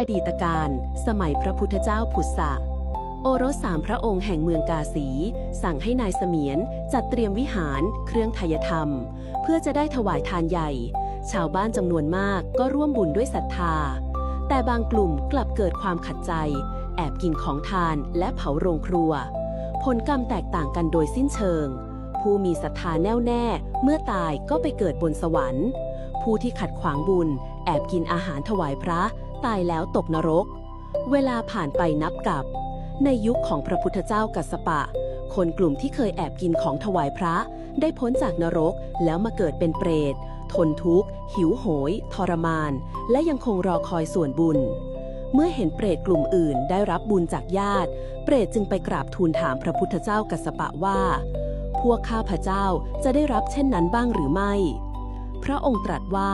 อดีตการสมัยพระพุทธเจ้าพุทธะโอรสสามพระองค์แห่งเมืองกาสี สั่งให้นายเสมียนจัดเตรียมวิหาร เครื่องไทยธรรม เพื่อจะได้ถวายทานใหญ่ ชาวบ้านจำนวนมากก็ร่วมบุญด้วยศรัทธา แต่บางกลุ่มกลับเกิดความขัดใจ แอบกินของทานและเผาโรงครัว ผลกรรมแตกต่างกันโดยสิ้นเชิง ผู้มีศรัทธาแน่วแน่เมื่อตายก็ไปเกิดบนสวรรค์ ผู้ที่ขัดขวางบุญ แอบกินอาหารถวายพระ ตายแล้วตกนรก เวลาผ่านไปนับกับ ในยุคของพระพุทธเจ้ากัสปะ คนกลุ่มที่เคยแอบกินของถวายพระ ได้พ้นจากนรกแล้วมาเกิดเป็นเปรต ทนทุกข์ หิวโหย ทรมาน และยังคงรอคอยส่วนบุญ เมื่อเห็นเปรตกลุ่มอื่นได้รับบุญจากญาติ เปรตจึงไปกราบทูลถามพระพุทธเจ้ากัสปะว่า พวกข้าพเจ้าจะได้รับเช่นนั้นบ้างหรือไม่ พระองค์ตรัสว่า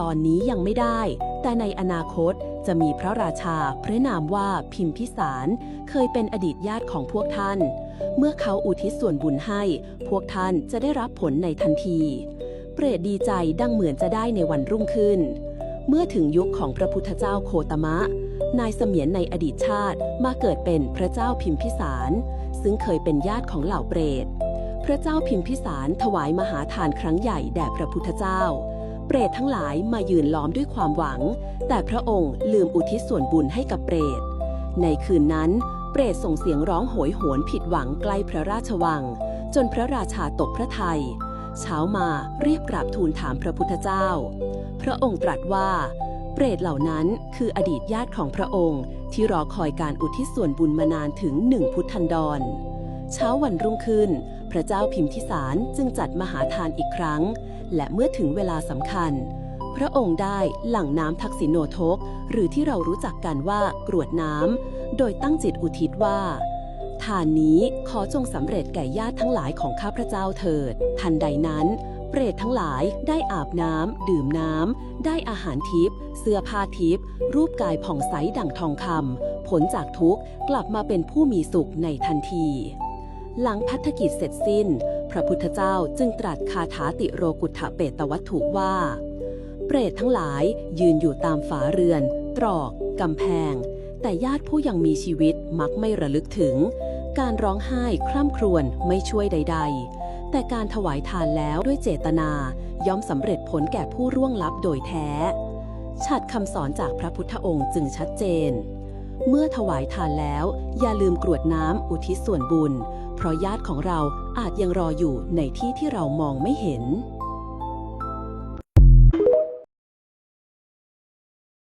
ตอนนี้ยังไม่ได้ แต่ในอนาคตจะมีพระราชาพระนามว่าพิมพิสาร เคยเป็นอดีตญาติของพวกท่าน เมื่อเขาอุทิศส่วนบุญให้ พวกท่านจะได้รับผลในทันที เปรตดีใจดังเหมือนจะได้ในวันรุ่งขึ้น เมื่อถึงยุคของพระพุทธเจ้าโคตมะ นายเสมียนในอดีตชาติมาเกิดเป็นพระเจ้าพิมพิสาร ซึ่งเคยเป็นญาติของเหล่าเปรต พระเจ้าพิมพิสารถวายมหาทานครั้งใหญ่แด่พระพุทธเจ้า เปรตทั้งหลายมายืนล้อมด้วยความหวัง แต่พระองค์ลืมอุทิศส่วนบุญให้กับเปรต ในคืนนั้น เปรตส่งเสียงร้องโหยหวนผิดหวังใกล้พระราชวัง จนพระราชาตกพระทัยเช้ามาเรียบกราบทูลถามพระพุทธเจ้า พระองค์ตรัสว่า เปรตเหล่านั้นคืออดีตญาติของพระองค์ที่รอคอยการอุทิศส่วนบุญมานานถึงหนึ่งพุทธันดร เช้าวันรุ่งขึ้น พระเจ้าพิมพิสารจึงจัดมหาทานอีกครั้ง และเมื่อถึงเวลาสำคัญ พระองค์ได้หลั่งน้ำทักษิโนทก หรือที่เรารู้จักกันว่ากรวดน้ำ โดยตั้งจิตอุทิศว่าทานนี้ขอจงสำเร็จแก่ญาติทั้งหลายของข้าพระเจ้าเถิด ทันใดนั้น เปรตทั้งหลายได้อาบน้ำ ดื่มน้ำ ได้อาหารทิพย์เสื้อผ้าทิพย์รูปกายผ่องใสดั่งทองคำผลจากทุกข์กลับมาเป็นผู้มีสุขในทันที หลังพัฒกิจเสร็จสิ้น พระพุทธเจ้าจึงตรัสคาถาติโรกุถเปตวัตถุว่า เปรตทั้งหลายยืนอยู่ตามฝาเรือน ตรอกกำแพง แต่ญาติผู้ยังมีชีวิตมักไม่ระลึกถึง การร้องไห้คร่ำครวญไม่ช่วยใด ๆ แต่การถวายทานแล้วด้วยเจตนาย่อมสำเร็จผลแก่ผู้ร่วงลับโดยแท้ ฉัดคำสอนจากพระพุทธองค์จึงชัดเจน เมื่อถวายทานแล้ว อย่าลืมกรวดน้ำอุทิศส่วนบุญ เพราะญาติของเราอาจยังรออยู่ในที่ที่เรามองไม่เห็น